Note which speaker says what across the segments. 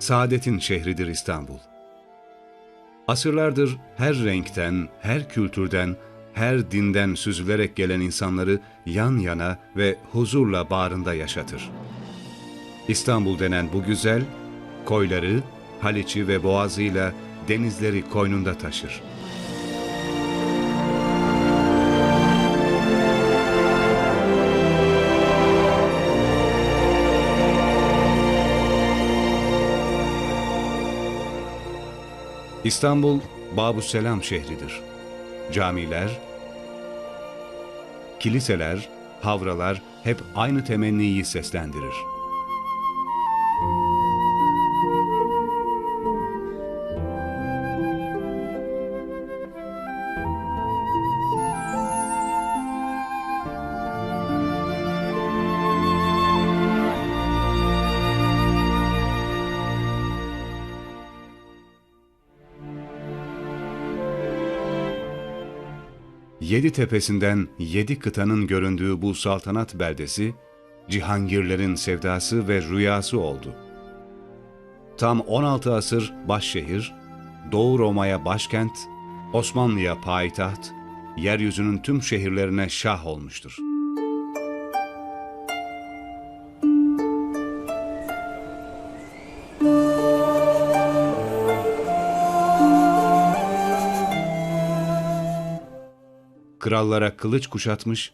Speaker 1: Saadetin şehridir İstanbul. Asırlardır her renkten, her kültürden, her dinden süzülerek gelen insanları yan yana ve huzurla bağrında yaşatır. İstanbul denen bu güzel, koyları, Haliç'i ve Boğazı'yla denizleri koynunda taşır. İstanbul, Babüsselam şehridir. Camiler, kiliseler, havralar hep aynı temenniyi seslendirir. Yedi tepesinden yedi kıtanın göründüğü bu saltanat beldesi, Cihangirlerin sevdası ve rüyası oldu. Tam 16 asır başşehir, Doğu Roma'ya başkent, Osmanlı'ya payitaht, yeryüzünün tüm şehirlerine şah olmuştur. Krallara kılıç kuşatmış,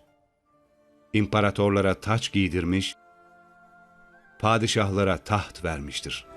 Speaker 1: imparatorlara taç giydirmiş, padişahlara taht vermiştir.